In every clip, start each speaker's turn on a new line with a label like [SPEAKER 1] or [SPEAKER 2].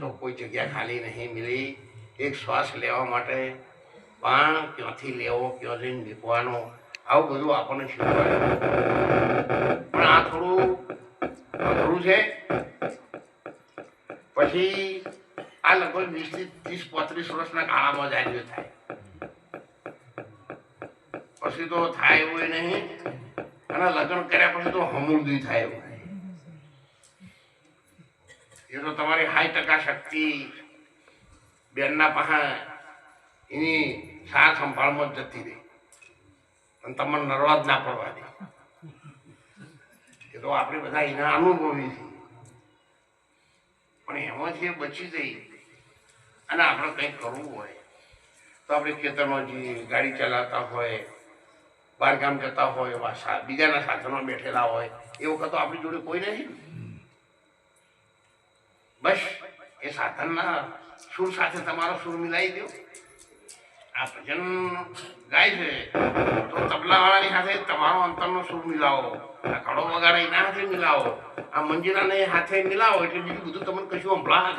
[SPEAKER 1] તો કોઈ જગ્યા ખાલી નહીં મિલી એક શ્વાસ લેવા માટે પણ ક્યાંથી લેવો, ક્યાં જઈને મૂકવાનો, આવું બધું આપણને શીખવાડે. પણ આ થોડું અઘરું છે. પછી આ લગભગ વીસ ત્રીસ, પોત્રીસ વર્ષના ગાળામાં જાગ્યો થાય. પછી તો થાય એવું નહીં. અને લગ્ન કર્યા પછી તો હમુરદી થાય એવું એ તો તમારી હાઈ ટકા શક્તિ બેનના પાસે એની સાથ સંભાળમાં જ જતી રહી. અને તમને નરવા જ ના પડવા દે. એ તો આપણે બધા એના અનુભવી છીએ. પણ એમાંથી એ બચી જઈ અને આપણે કંઈક કરવું હોય, તો આપણે ખેતરમાં જઈએ ગાડી ચલાવતા હોય બહારગામ જતા હોય એવા બીજાના સાધનો બેઠેલા હોય, એ વખત તો આપણી જોડે કોઈ નહીં બસ, એ સાધનના સુર સાથે તમારો સુર મિલાવી દો. આ ભજન ગાય છે. તો તબલાવાળાની સાથે તમારો અંતરનો સુર મિલાવો. આ કડો વગાડે એના હાથે મિલાવો. આ મંજીરાને હાથે મિલાવો એટલે બીજું બધું તમને કશું સંભળાય જ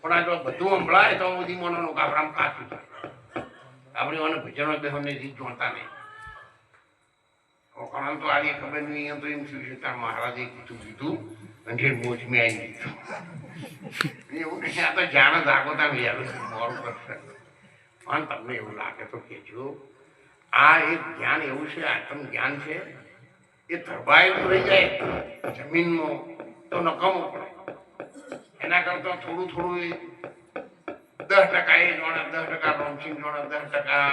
[SPEAKER 1] પણ આ જો બધું સંભળાય તો બધી મનોનું કાપરામ કાચું થાય આપણે મને ભજનો બહેનને રીત જોતા નહીં. કારણ તો આજે ખબર નહીં તો એમ થયું છે મહારાજે કીધું કીધું. જે મોજમી આવી દીધું એવું નહીં, આ તો જાણ જાગોતા વિચારું છું મોડું કરશે? પણ તમને એવું લાગે તો કહેજો, આ એક જ્ઞાન એવું છે, આત્મ જ્ઞાન છે, એ ધરબાયેલું રહી જાય, જમીનમાં તો નકામો પડે. એના કરતાં થોડું થોડું એ દસ ટકા એ જોણે, દસ ટકા રોમસિંહ જોણે, દસ ટકા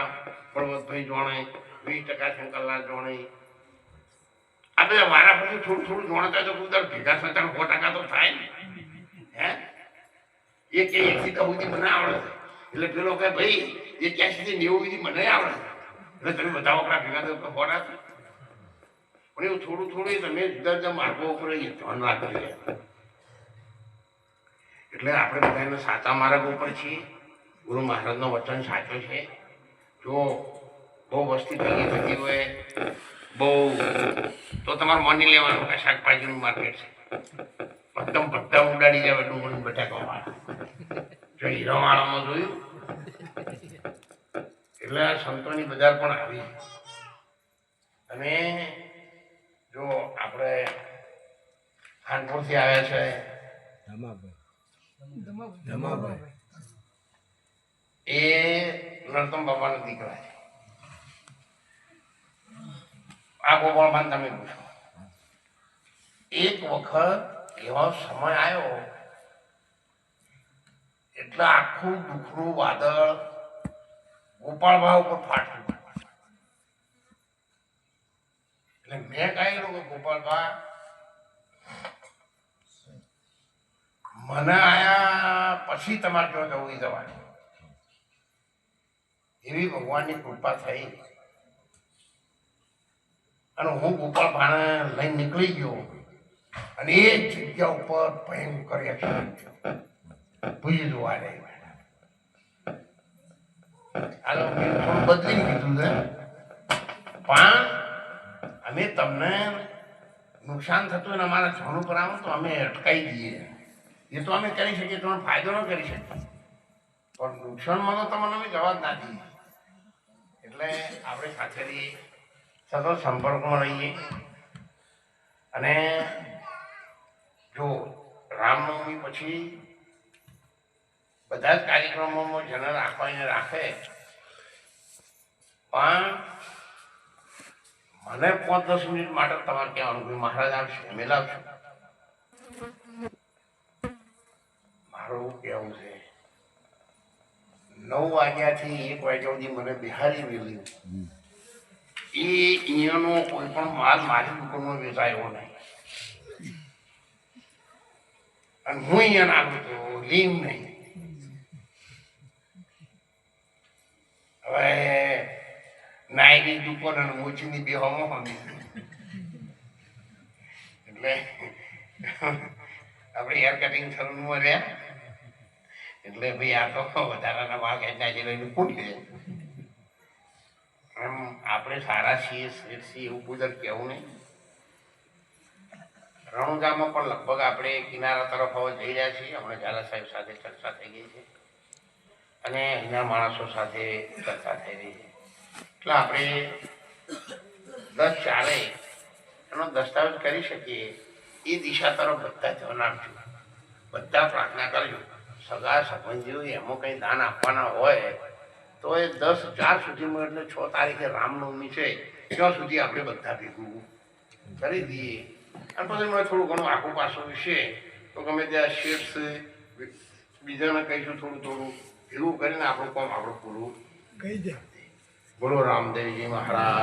[SPEAKER 1] પર્વતભાઈ જોણે, વીસ ટકા શંકરલાલ જોણે આ બધા મારા પછી થોડું થોડું જોણતા તો કુદર ભેગા થતા સો ટકા તો થાય ને હે? એક કે એકથી તો સુધી મને આવડે એટલે પેલો કે ભાઈ, એ ક્યાં સુધી નેવું સુધી મને આવડે એટલે તમે બધા વખરા ભેગા થયો ખોટા પણ એવું થોડું થોડું તમે જુદા જુદા માર્ગો ઉપર એ ધ્યાન રાખી જોઈએ એટલે આપણે બધા એના સાચા માર્ગ ઉપર છીએ. ગુરુ મહારાજનો વચન સાચો છે. જો બહુ વસ્તી ભેગી થતી હોય બહુ તો તમારે માની લેવાનું કે શાકભાજીનું માર્કેટ છે. પત્તમ પત્તા ઉડાડી જાય ડુંગળી બટાકા વાળા. જો હીરાવાળામાં જોયું એટલે આ સંતોની બજાર પણ આવી અને જો આપણે ખાનપુરથી આવ્યા છે એ નરતમ બાબાના દીકરા છે. આ ગોપાળમાં તમે પૂછો. એક વખત એવો સમય આવ્યો, એટલે આખું દુખરું વાદળ ગોપાળભા ઉપર ફાટ્યું એટલે મેં કહ્યું કે ગોપાલભા, મને આયા પછી તમારે જો જવું જવાનું. એવી ભગવાનની કૃપા થઈ. અને હું ગોપાલ ભાણા લઈને નીકળી ગયો. અને એ જગ્યા ઉપર ભયંકર એક્સિડન્ટ થયો. ભૂલી જોવા હાલો, મેં થોડું બદલી કીધું છે. પણ અમે તમને નુકસાન થતું ને અમારા ઉપર આવો તો અમે અટકાઈ દઈએ એ તો અમે કરી શકીએ તમને ફાયદો ન કરી શકીએ. પણ નુકસાનમાં તો તમને અમે જવાબ ના દઈએ. એટલે આપણે સાથેથી સતત સંપર્કમાં રહીએ. અને જો રામનવમી પછી બધા જ કાર્યક્રમોમાં જન રાખવાને રાખે, પણ મને પાંચ દસ મિનિટ માટે તમારે કહેવાનું કે મહારાજ આવશે, અમે લાવશું. મારું કહેવું છે, નવ વાગ્યાથી એક વાગ્યા સુધી મને બિહારી મેળવી એ અહીંયાનો કોઈ પણ માલ મારી દુકાનમાં વેચાયો નહીં. અને હું અહીંયા નાખું છું, લીમ નહીં. હવે નાયની દુકાન અને મોચીની બે હમો હમી. એટલે આપણે હેર કટિંગ થવું રહ્યા. એટલે ભાઈ આ તો વધારાના માલ ખેંચના જે લઈને ફૂટી જાય એમ આપણે સારા છીએ, શ્રેષ્ઠ છીએ એવું કોઈ કહેવું નહીં. રણુજામાં પણ લગભગ આપણે કિનારા તરફ હવે જઈ રહ્યા છીએ. હમણાં ઝાલા સાહેબ સાથે ચર્ચા થઈ ગઈ છે. અને અહીંના માણસો સાથે ચર્ચા થઈ રહી છે. એટલે આપણે દસ ચારે એનો દસ્તાવેજ કરી શકીએ. એ દિશા તરફ બધા ધ્યાન આપજો. બધા પ્રાર્થના કરજો. સગા સંબંધીઓ એમાં કંઈ દાન આપવાના હોય તો એ દસ ચાર સુધીમાં એટલે છ તારીખે રામનવમી છે ત્યાં સુધી આપણે બધા ભેગું કરી દઈએ. અને પછી મને થોડું ઘણું આખું પાછું વિશે તો ગમે ત્યાં શેઠ બીજાને કહીશું થોડું થોડું એવું કરીને આપણું કામ આપણું પૂરું
[SPEAKER 2] કહી દે
[SPEAKER 1] બોલો રામદેવજી મહારાજ.